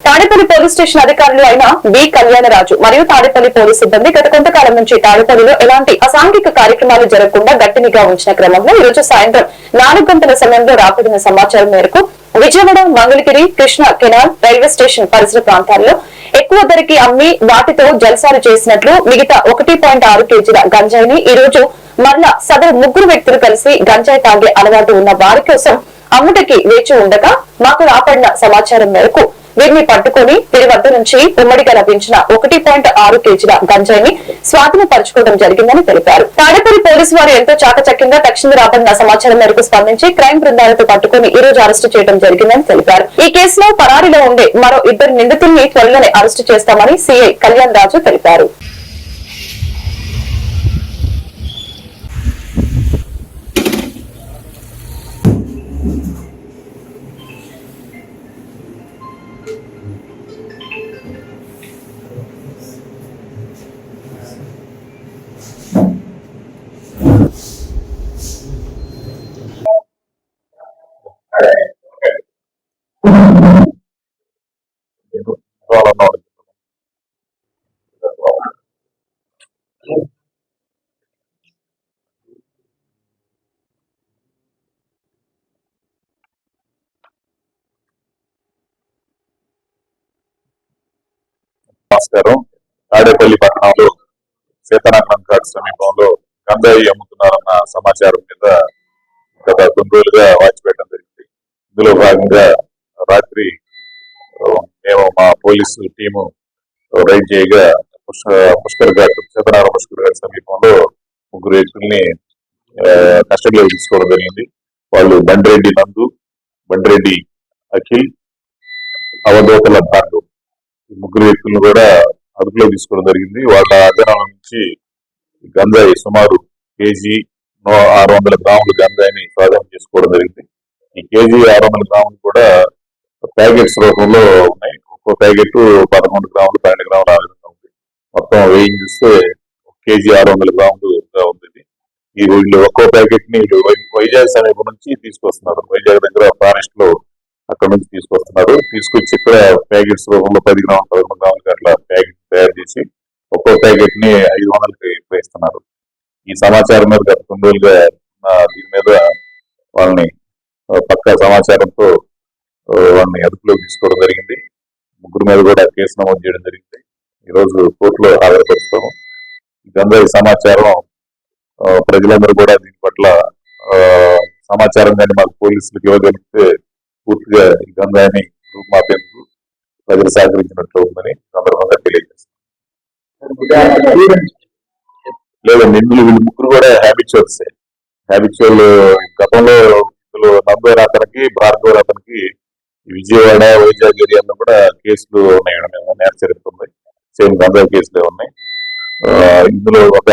Tadepalli police station అధికారులు అయిన B కళ్యాణరాజు మరియు తాడేపల్లి పోలీస్ సిబ్బంది గత కొంతకాలం నుంచి తాడేపల్లిలో ఎలాంటి అసాంఘిక కార్యక్రమాలు జరగకుండా గట్టినిగా ఉంచిన క్రమంలో ఈ రోజు సాయంత్రం నాలుగు గంటల సమయంలో రాబడిన సమాచారం మేరకు Vijayawada Mangalagiri Krishna canal railway station పరిసర ప్రాంతాల్లో ఎక్కువ ధరకి అమ్మి వాటితో జలసాలు చేసినట్లు మిగతా ఒకటి పాయింట్ ఆరు కేజీల గంజాయిని ఈ రోజు మరలా సదరు ముగ్గురు వ్యక్తులు కలిసి గంజాయి తాగే అలవాటు ఉన్న వారి కోసం అమ్ముటకి వేచి ఉండగా మాకు రాబడిన సమాచారం మేరకు వీరిని పట్టుకుని వీరి వద్ద నుంచి ఉమ్మడిగా లభించిన ఒకటి పాయింట్ ఆరు కేజీల గంజాయిని స్వాధీనపరచుకోవడం జరిగిందని తెలిపారు. తాడేపల్లి పోలీసు వారు ఎంతో చాకచక్యంగా తక్షణ రాబడిన సమాచారం మేరకు స్పందించి క్రైమ్ బృందాలతో పట్టుకుని ఈ రోజు అరెస్టు చేయడం జరిగిందని తెలిపారు. ఈ కేసులో పరారీలో ఉండే మరో ఇద్దరు నిందితుల్ని త్వరలోనే అరెస్టు చేస్తామని సీఐ కళ్యాణ్ రాజు తెలిపారు. నమస్కారం తాడేపల్లి పట్టణంలో సీతారామన్ ఘాట్ సమీపంలో గంజాయి అమ్ముతున్నారన్న సమాచారం మీద గత కొన్ని రోజులుగా వాచిపెట్టడం జరిగింది. ఇందులో భాగంగా రాత్రి మేము మా పోలీసు టీము రైడ్ చేయగా పుష్కర్ ఘాట్ సీతారామ పుష్కర్ ఘాట్ సమీపంలో ముగ్గురు వ్యక్తుల్ని ఆ, కస్టడీలో తీసుకోవడం జరిగింది. వాళ్ళు బండిరెడ్డి నందు బండిరెడ్డి అఖిల్ అవధూతల పాండు ముగ్గురు వ్యక్తులను కూడా అదుపులో తీసుకోవడం జరిగింది. వాళ్ళ అధనం నుంచి గంజాయి సుమారు కేజీ ఆరు వందల గ్రాములు గంజాయిని స్వాధీనం చేసుకోవడం జరిగింది. ఈ కేజీ ఆరు వందల గ్రాములు కూడా ప్యాకెట్స్ రూపంలో ఉన్నాయి. ఒక్కో ప్యాకెట్ పదకొండు గ్రాములు పన్నెండు గ్రాములు ఆ విధంగా ఉంది. మొత్తం వెయ్యి చూస్తే ఒక కేజీ ఆరు వందల గ్రాములుగా ఉంది. ఈ వీళ్ళు ఒక్కో ప్యాకెట్ని వైజాగ్ సమీపం నుంచి తీసుకొస్తున్నారు. వైజాగ్ దగ్గర ఫారెస్ట్లో అక్కడ నుంచి తీసుకొస్తున్నారు. తీసుకొచ్చి ఇక్కడ ప్యాకెట్స్ రూపంలో పది గ్రాములు పదకొండు గ్రాములకి అట్లా ప్యాకెట్ తయారు చేసి ఒక్కో ప్యాకెట్ని ఐదు వందలకి వేస్తున్నారు. ఈ సమాచారం మీద గత కొన్ని రోజులుగా దీని మీద వాళ్ళని పక్కా సమాచారంతో వాళ్ళని అదుపులోకి తీసుకోవడం జరిగింది. ముగ్గురు మీద కూడా కేసు నమోదు చేయడం జరిగింది. ఈరోజు కోర్టులో హాజరుపరుస్తాము. ఈ సమాచారం ప్రజలందరూ కూడా దీని పట్ల సమాచారం కానీ మాకు పోలీసులకు ఇవ్వగలిగితే పూర్తిగా ఈ గంజాయిని రూపుమాపేందుకు ప్రజలు సహకరించినట్లు ఉందని సందర్భంగా తెలియజేస్తాం లేదా నిన్నులు వీళ్ళు ముగ్గురు కూడా హ్యాబిచువల్స్. హ్యాబిచువల్ గతంలో ఇందులో నందోర్ అతనికి భార్గవ్ అతనికి విజయవాడ వైజాగ్ ఏరియాలో కూడా కేసులు ఉన్నాయి నేర్చరిస్తుంది సేమ్ గంజాయి కేసులే ఉన్నాయి. ఇందులో ఒక